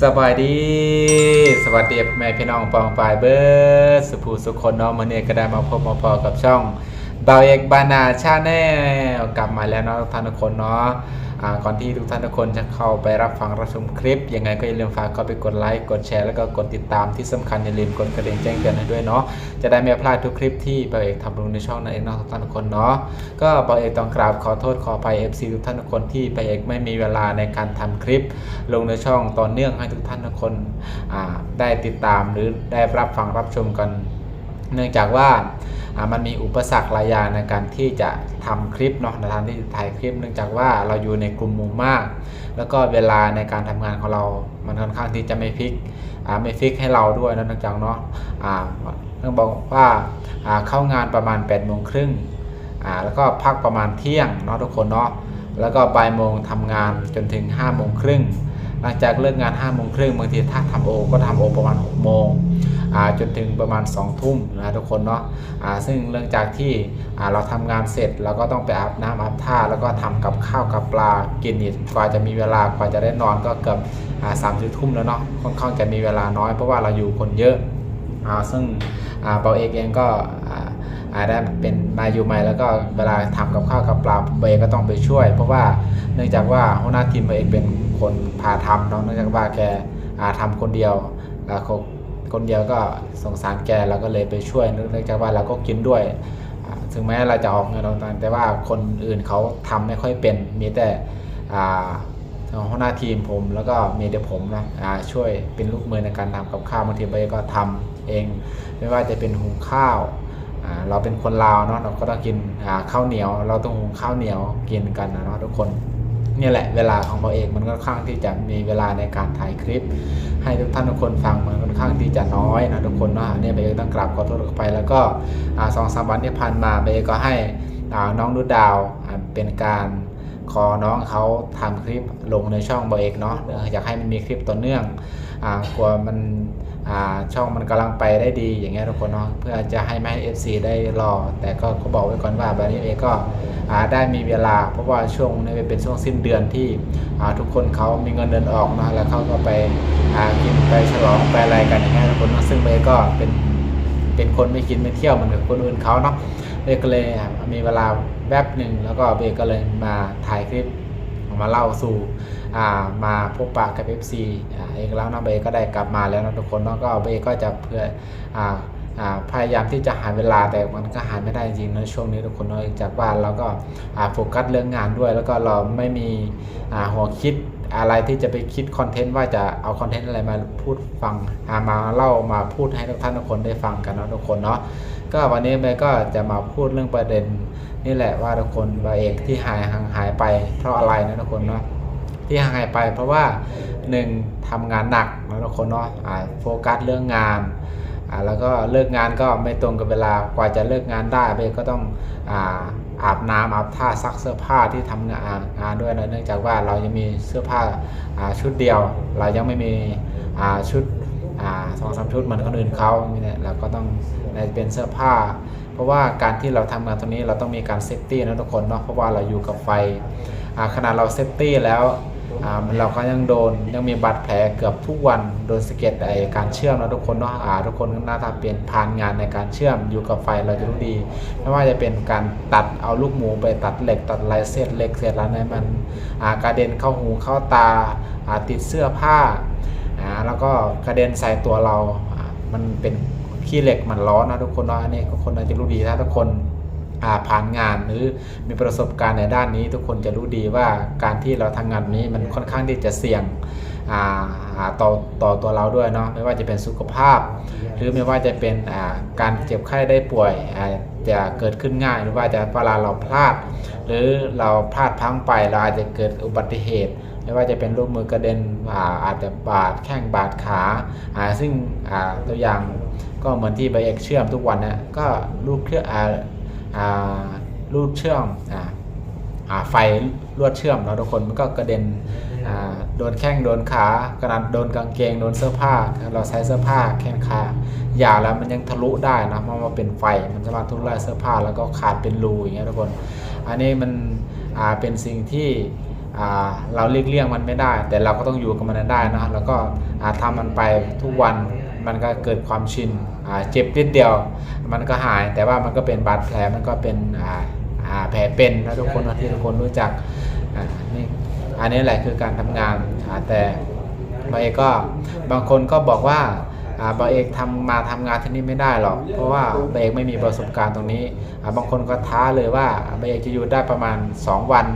สบายดี สวัสดีพ่อแม่พี่น้องปองปายเบิร์ดสุภูสุคนน้องมื่อนี้ก็ได้มาพบมาพอกับช่อง เบาเอกบานาชาแนลกลับมาแล้วเนาะทุกท่านทุกคนเนาะก่อนที่ทุกท่านทุกคนจะเข้าไปรับฟังรับชมคลิป ยังไงก็อย่าลืมฝากเข้าไปกดไลค์กดแชร์แล้วก็กดติดตามที่สำคัญอย่าลืมกดกระดิ่งแจ้งเตือนให้ด้วยเนาะจะได้ไม่พลาดทุกคลิปที่เบาเอกทำลงในช่องนั่นเองเนาะทุกท่านทุกคนเนาะก็เบาเอกต้องกราบขอโทษขออภัย FC ทุกท่านทุกคนที่เบาเอกไม่มีเวลาในการทำคลิป ลงในช่องต่อเนื่องให้ทุกท่านทุกคนได้ติดตามหรือได้รับฟังรับชมกัน เนื่องจากว่า มันมีอุปสรรคหลายอย่างในการที่จะทำคลิปเนาะในทางที่จะถ่ายคลิป เนื่องจากว่าเราอยู่ในกลุ่มหมู่มาก แล้วก็เวลาในการทำงานของเรา มันค่อนข้างที่จะไม่ฟิกไม่ฟิกให้เราด้วยนะเนื่องจากเนาะต้องบอกว่าเข้างานประมาณ8ปดโมงครึ่งแล้วก็พักประมาณเที่ยงเนาะทุกคนเนาะแล้วก็บ่ายโมงทำงานจนถึง5้าโมงครึ่งหลังจากเลิกงาน5้าโมงครึ่งบางทีถ้าทำโอก็ทำโอประมาณ6กโมง จนถึงประมาณ2องทุ่มนะทุกคนเนาะซึ่งเรื่องจากที่เราทำงานเสร็จเราก็ต้องไปอาบน้ำอาบท่าแล้วก็ทำกับข้าวกับปลากินอีกกว่าจะมีเวลากว่าจะได้นอนก็เกือบสามสิบทุ่มแล้วเนาะค่อนข้างจะมีเวลาน้อยเพราะว่าเราอยู่คนเยอะอ่าซึ่งเปาเอกเองก็ได้เป็นมาอยู่ใหม่แล้วก็เวลาทำกับข้าวกับปลาเปาเอกก็ต้องไปช่วย เพราะว่าเนื่องจากว่าหัวหน้าทีมเปาเอกเป็นคนพาทำเนาะเนื่องจากว่าแกอ่าทำคนเดียวแล้วเขา คนเดียวก็สงสารแกเราก็เลยไปช่วยเนื่องจากว่าเราก็กินด้วย ถึงแม้เราจะออกเงินต่างๆแต่ว่าคนอื่นเขาทำไม่ค่อยเป็นมีแต่อ่าหัวหน้าทีมผมแล้วก็มีแต่ผมนะช่วยเป็นลูกมือในการทำกับข้าวบางทีไปก็ทำเอง ไม่ว่าจะเป็นหุงข้าวเราเป็นคนลาวเนาะเราก็ต้องกินข้าวเหนียว เราต้องหุงข้าวเหนียวกินกันนะเนาะทุกคน เนี่ยแหละเวลาของเราเองมันค่อนข้างที่จะมีเวลาในการถ่ายคลิป ให้ทุกท่านทุกคนฟังมันค่อนข้างที่จะน้อยนะทุกคนเนาะเนี่ยเบย์ต้องกราบขอโทษไปแล้วก็สองสามวันที่ผ่านมาเบย์ก็ให้น้องนุดาวเป็นการขอน้องเขาทำคลิปลงในช่องเบย์เอกเนาะเอออยากให้มันมีคลิปต่อเนื่องอ่ากลัวมัน ช่องมันกำลังไปได้ดีอย่างเงี้ยทุกคนเนาะเพื่อจะให้ไม่ให้ FC ได้รอ แต่ก็ก็บอกไว้ก่อนว่าบบนี้เอก็ได้มีเวลา เพราะว่าช่วงนี้เป็นช่วงสิ้นเดือนที่ทุกคนเขามีเงินเดือนออกนะแล้วเขาก็ไปกินไปฉลองไปอะไรกันอย่างเงี้ยทุกคนเนาะซึ่งเบก็เป็นเป็นคนไม่กินไม่เที่ยวเหมือนกับคนอื่นเขาเนาะเบก็เลยมีเวลาแวบหนึ่งแล้วก็เบก็เลยมาถ่ายคลิปมาเล่าสู่ มาพบปะกับ FC อ่าเองแล้วเนาะเบย์ก็ได้กลับมาแล้วนะทุกคนเนาะก็เบย์ก็จะเพื่ออ่าพยายามที่จะหาเวลาแต่มันก็หาไม่ได้จริงๆนะช่วงนี้ทุกคนเนอกจากบ้านเราก็โฟกัสเรื่องงานด้วย แล้วก็เราไม่มีหัวคิดอะไรที่จะไปคิดคอนเทนต์ว่าจะเอาคอนเทนต์อะไรมาพูดฟังามาเล่ามาพูดให้ทุกท่านทุกคนได้ฟังกันเนาะทุกคนเนาะก็วันนี้เมย์ก็จะมาพูดเรื่องประเด็น นี่แหละว่าทุกคนว่าเอกที่หายห่างหายไปเพราะอะไรนะทุกคนเนาะ ที่ห่างหายไป เพราะว่าหนึ่งทำงานหนักนะทุกคนเนาะโฟกัสเรื่องงานอ่าแล้วก็เลิกงานก็ไม่ตรงกับเวลากว่าจะเลิกงานได้เบก็ต้องอาอาบน้ำอาบท่าซักเสื้อผ้าที่ทำงานงานด้วยนะเนื่องจากว่าเรายังมีเสื้อผ้าาชุดเดียว เรายังไม่มีชุดสองสามชุดเหมือนคนอื่นเขาเนี่ยเราก็ต้องในเป็นเสื้อผ้า เพราะว่าการที่เราทำงานตรงนี้เราต้องมีการเซฟตี้นะทุกคนเนาะเพราะว่าเราอยู่กับไฟขนาดเราเซฟตี้แล้ว อ่าเราก็ยังโดนยังมีบาดแผลเกือบทุกวันโดนสะเก็ดไอการเชื่อมนะทุกคนเนาะอ่าทุกคนก็น่าจะเปลี่ยนผ่านงานในการเชื่อมอยู่กับไฟเราจะรู้ดี ไม่ว่าจะเป็นการตัดเอาลูกหมูไปตัดเหล็กตัดลายเศษเหล็กเศษอะไรมันอ่ากระเด็นเข้าหูเข้าตาอ่าติดเสื้อผ้าอ่าแล้วก็กระเด็นใส่ตัวเราอ่ามันเป็นขี้เหล็กมันร้อนนะทุกคนเนาะอันนี้ทุกคนน่าจะรู้ดีถ้าทุกคน ผ่านงานหรือมีประสบการณ์ในด้านนี้ ทุกคนจะรู้ดีว่าการที่เราทำงานนี้มันค่อนข้างที่จะเสี่ยงอ่าอ่าต่อต่อตัวเราด้วยเนาะไม่ว่าจะเป็นสุขภาพ หรือไม่ว่าจะเป็นอ่าการเจ็บไข้ได้ป่วยอ่าจะเกิดขึ้นง่าย หรือว่าจะเวลาเราพลาด หรือเราพลาดพลั้งไปเราอาจจะเกิดอุบัติเหตุ ไม่ว่าจะเป็นลูกมือกระเด็นอ่าอาจจะบาดแข้งบาดขาอ่าซึ่งอ่าตัวอย่างก็เหมือนที่ใบเอกเชื่อมทุกวันนะก็ลูกเครื่องอ่าอ่า รูดเชื่อมอ่าอ่าไฟลวดเชื่อมเราทุกคนมันก็กระเด็นอ่าโดนแข้งโดนขากระดานโดนกางเกงโดนเสื้อผ้า เราใช้เสื้อผ้าแขนขาอย่าแล้วมันยังทะลุได้นะเพราะมันเป็นไฟมันสามารถทะลุได้เสื้อผ้าแล้วก็ขาดเป็นรูอย่างเงี้ยทุกคน อันนี้มันอ่าเป็นสิ่งที่อ่าเราเลีกเลี่ยงมันไม่ได้ แต่เราก็ต้องอยู่กับมันได้นะแล้วก็อ่าทำมันไปทุกวัน มันก็เกิดความชินเจ็บนิดเดียว มันก็หายแต่ว่ามันก็เป็นบาดแผลมันก็เป็นแผลเป็นนะทุกคนที่ทุกคนรู้จักนี่อันนี้แหละคือการทำงานแต่บางเอกก็บางคนก็บอกว่าบางเอกทำมาทำงานที่นี่ไม่ได้หรอก เพราะว่าบางเอกไม่มีประสบการณ์ตรงนี้บางคนก็ท้าเลยว่าบางเอกจะอยู่ได้ประมาณ 2 วัน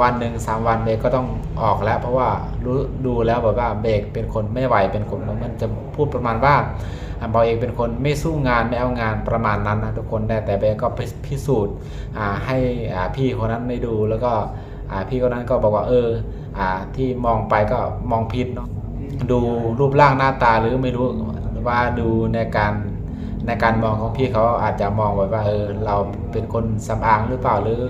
วันหนึ่งสามวันเบรกก็ต้องออกแล้ว เพราะว่ารู้ดูแล้วแบบว่าเบรกเป็นคนไม่ไหวเป็นคนมันจะพูดประมาณว่าอ่าบอยเอกเป็นคนไม่สู้งานไม่เอางานประมาณนั้นนะทุกคนได้แต่เบรกก็พิสูจน์ให้พี่คนนั้นได้ดูแล้วก็พี่คนนั้นก็บอกว่าเออที่มองไปก็มองผิดเนาะดูรูปร่างหน้าตาหรือไม่รู้ว่าดูในการในการมองของพี่เขาอาจจะมองแบบว่าเออเราเป็นคนสำอางหรือเปล่าหรือ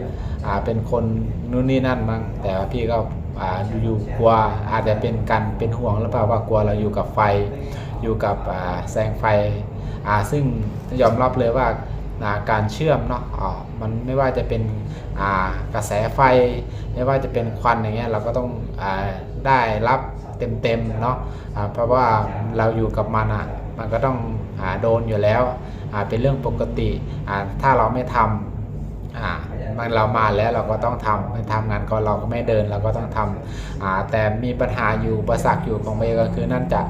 อ่าเป็นคนนู่นนี่นั่นมั้งแต่ว่าพี่ก็อ่าอยู่กลัวอาจจะเป็นกันเป็นห่วงหรือเปล่าว่ากลัวเราอยู่กับไฟ อยู่กับอ่าแสงไฟอ่าซึ่งยอมรับเลยว่าอ่าการเชื่อมเนาะอ่ามันไม่ว่าจะเป็นอ่ากระแสไฟ ไม่ว่าจะเป็นควันอย่างเงี้ยเราก็ต้องอาได้รับเต็มๆเนาะอ่าเพราะว่าเราอยู่กับมันอะมันก็ต้องอาโดนอยู่แล้วอ่าเป็นเรื่องปกติอ่าถ้าเราไม่ทำอ่า มันเรามาแล้วเราก็ต้องทำทำงานก็เราก็ไม่เดินเราก็ต้องทำแต่มีปัญหาอยู่ประสักอยู่ของเมย์ก็คือนั่นจะ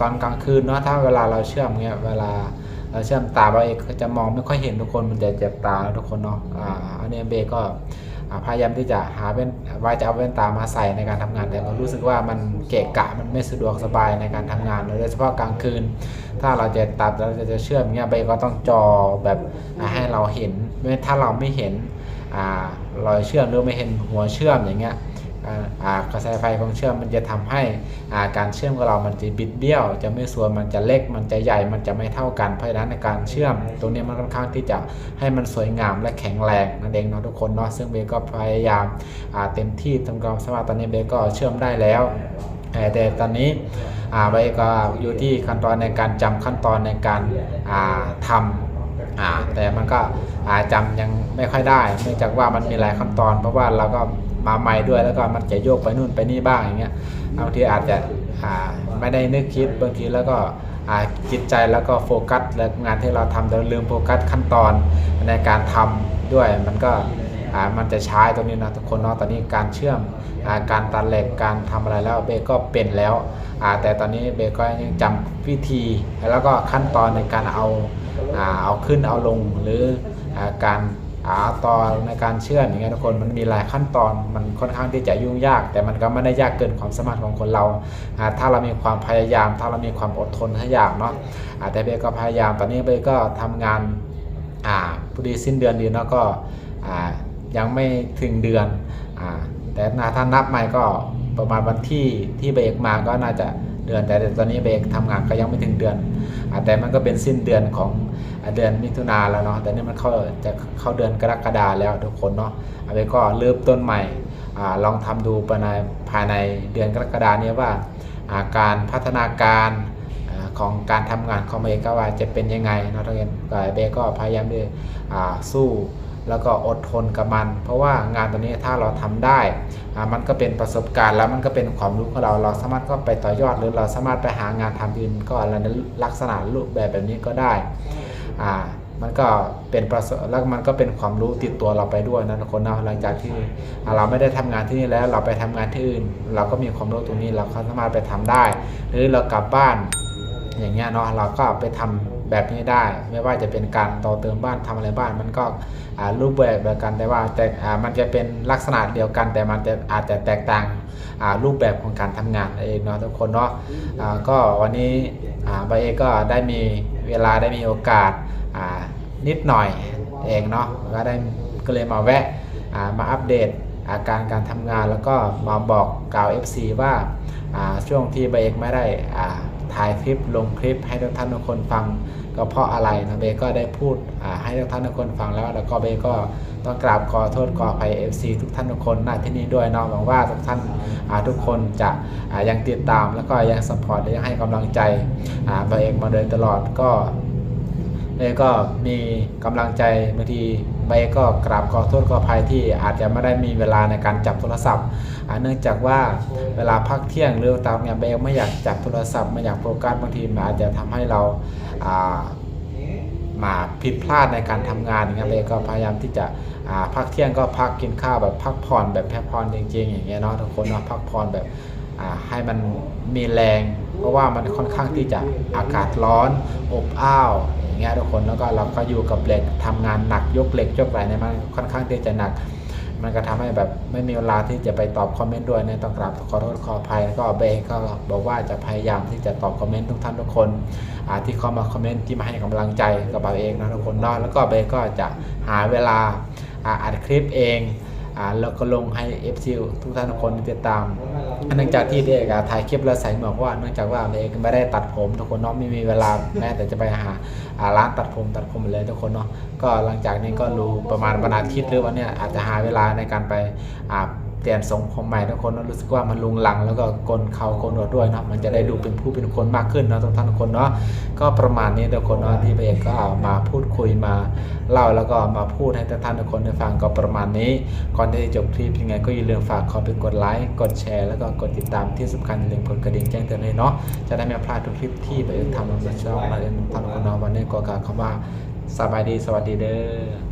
ตอนกลางคืนเนาะถ้าเวลาเราเชื่อมเงี้ยเวลาเราเชื่อมตาเราเองก็จะมองไม่ค่อยเห็นทุกคนมันจะเจ็บตาทุกคนเนาะอันนี้เบย์ก็พยายามที่จะหาเป็นว่าจะเอาแว่นตามาใส่ในการทำงานแต่มันรู้สึกว่ามันเกะกะมันไม่สะดวกสบายในการทำงานโดยเฉพาะกลางคืน ถ้าเราจะตัดเราจะเชื่อมเงี้ยเบย์ก็ต้องจอแบบให้เราเห็น ถ้าเราไม่เห็นอรอยเชื่อมหรือไม่เห็นหัวเชื่อมอย่างเงี้ยกระแสไฟของเชื่อมมันจะทำให้การเชื่อมของเรามันจะบิดเบี้ยว จะไม่สวยมันจะเล็กมันจะใหญ่มันจะไม่เท่ากันเพราะฉะนั้นในการเชื่อม ตรงนี้มันค่อนข้างที่จะให้มันสวยงามและแข็งแรงนั่นเองเนาะทุกคนเนาะซึ่งเบก็พยายามเต็มที่ทำความสามารถตอนนี้เบก็เชื่อมได้แล้วแต่ตอนนี้เบก็อยู่ที่ขั้นตอนในการจำขั้นตอนในการอ่าทำ อ่าแต่มันก็อาจำยังไม่ค่อยได้ เนื่องจากว่ามันมีหลายขั้นตอน เพราะว่าเราก็มาใหม่ด้วยแล้วก็มันจะโยกไปนู่นไปนี่บ้างอย่างเงี้ยบางทีอาจจะอ่าไม่ได้นึกคิดบางทีแล้วก็จิตใจแล้วก็โฟกัสและงานที่เราทำเราลืมโฟกัสขั้นตอนในการทำด้วยมันก็มันจะใช้ตรงนี้นะทุกคนเนาะตอนนี้การเชื่อมอการตัดเหล็กการทำอะไรแล้วเบก็เป็นแล้วแต่ตอนนี้เบก็ยังจำวิธีแล้วก็ขั้นตอนในการเอา ขึ้นเอาลงหรือการอาตอนในการเชื่อมอย่างเงี้ยทุกคนมันมีหลายขั้นตอนมันค่อนข้างที่จะยุ่งยาก แต่มันก็ไม่ได้ยากเกินความสามารถของคนเรา ถ้าเรามีความพยายาม ถ้าเรามีความอดทนทุกอย่างเนาะแต่เบก็พยายามตอนนี้เบก็ทำงานพอดีสิ้นเดือนดีเนาะก็ยังไม่ถึงเดือนอแต่ถ้านับใหม่ก็ประมาณวันที่ที่เบรกมาก็น่าจะ เดือน แต่ตอนนี้เบรกทำงานก็ยังไม่ถึงเดือนอแต่มันก็เป็นสิ้นเดือนของเดือนมิถุนาแล้วเนาะแต่นี่มันเข้าจะเข้าเดือนกรกฎาแล้วทุกคนเนาะเอาไปก็เริ่มต้นใหม่อลองทำดูภายในภายในเดือนกรกฎานี้ว่าอาการพัฒนาการอของการทำงานของเบก็ว่าจะเป็นยังไงเนาะทุกคนเบก็พยายามที่อ่าสู้ แล้วก็อดทนกับมัน เพราะว่างานตัวนี้ถ้าเราทำได้ มันก็เป็นประสบการณ์แล้วมันก็เป็นความรู้ของเรา เราสามารถก็ไปต่อยอดหรือเราสามารถไปหางานทำอื่นก็อะไรในลักษณะรูปแบบแบบนี้ก็ได้อ่ามันก็เป็นประสบแล้วมันก็เป็นความรู้ติดตัวเราไปด้วยนะทุกคนนะหลังจากที่เราไม่ได้ทำงานที่นี่แล้วเราไปทำงานที่อื่น เราก็มีความรู้ตรงนี้เราก็สามารถไปทำได้ หรือเรากลับบ้านอย่างเงี้ยเนาะเราก็ไปทำ แบบนี้ได้ ไม่ว่าจะเป็นการต่อเติมบ้านทำอะไรบ้าน มันก็รูปแบบเดียวกันแต่ว่าแต่มันจะเป็นลักษณะเดียวกัน แต่มันจะอาจจะแตกต่างรูปแบบของการทำงานเองเนาะทุกคนเนาะก็วันนี้ใบเอก็ได้มีเวลาได้มีโอกาสนิดหน่อยเองเนาะก็ได้ก็เลยมาแวะมาอัปเดตอาการการทำงานแล้วก็มาบอกกล่าว FC ว่าอ่าช่วงที่ใบเอกไม่ได้ถ่ายคลิปลงคลิปให้ทุกท่านทุกคนฟัง ก็เพราะอะไรนะเบก็ได้พูดให้ทุกท่านทุกคนฟังแล้ว แล้วก็เบก็ต้องกราบขอโทษขออภัย FC ทุกท่านทุกคนณที่นี้ด้วยเนาะหวังว่าทุกท่านทุกคนจะยังติดตามแล้วก็ยังสปอร์ตและยังให้กำลังใจเบเอกมาโดยตลอดก็เบก็มีกำลังใจบางที ใบก็กราบขอโทษขออภัยที่อาจจะไม่ได้มีเวลาในการจับโทรศัพท์เนื่องจากว่าเวลาพักเที่ยงหรือตามเนี่ยใบลไม่อยากจับโทรศัพท์ไม่อยากโฟกัสบางทีมันอาจจะทำให้เราามาผิดพลาดในการทำงานอย่างเงี้ยเบลก็พยายามที่จะพักเที่ยงก็พักกินข้าวแบบพักผ่อนแบบแพักผ่อนจริงๆ อย่างเงี้ยเนาะทุกคนเนาะพักผ่อนแบบให้มันมีแรง เพราะว่ามันค่อนข้างที่จะอากาศร้อนอบอ้าวอย่างเงี้ยทุกคนแล้วก็เราก็อยู่กับเหล็กทำงานหนักยกเหล็กยกไหลเนี่ยมันค่อนข้างที่จะหนัก มันก็ทำให้แบบไม่มีเวลาที่จะไปตอบคอมเมนต์ด้วยเนี่ยต้องกราบขอโทษขออภัยแล้วก็เบย์ก็บอกว่าจะพยายามที่จะตอบคอมเมนต์ทุกท่านทุกคนที่เข้ามาคอมเมนต์ที่มาให้กำลังใจกับเราเองนะทุกคนเนาะแล้วก็เบย์ก็จะหาเวลาอัดคลิปเอง แล้วก็ลงให้ FC ทุกท่านทุกคนติดตามเนื่องจากที่เด็กอะถ่ายคลิปแล้วใส่หมวกว่าเนื่องจากว่าเด็กไม่ได้ตัดผม ทุกคนเนาะไม่มีเวลาแม้แต่จะไปหาอ่าร้านตัดผมตัดผมเลยทุกคนเนาะก็หลังจากนี้ก็รู้ประมาณวันอาทิตย์หรือวันเนี้ยอาจจะหาเวลาในการไปอ่า เปลี่ยนทรงผมใหม่ทุกคนเนารู้สึกว่ามันลุงหลังแล้วก็โกนเขาโกนหนวดด้วยเนาะมันจะได้ดูเป็นผู้เป็นคนมากขึ้นเนาะทุกท่านทุกคนเนาะก็ประมาณนี้ทุกคนเนาะที่เอกก็เอามาพูดคุยมาเล่าแล้วก็มาพูดให้ทุกท่านทุกคนได้ฟังก็ประมาณนี้ ก่อนที่จะจบคลิปยังไงก็อย่าลืมฝากขอไปกดไลค์กดแชร์แล้วก็กดติดตามที่สำคัญอย่าลืมกดกระดิ่งแจ้งเตือนเลยเนาะจะได้ไม่พลาดทุกคลิปที่ไปทำลงในช่องเราเองทำคนเนาะวันนี้ก็กล่าวคำว่าสบายดีสวัสดีเด้อ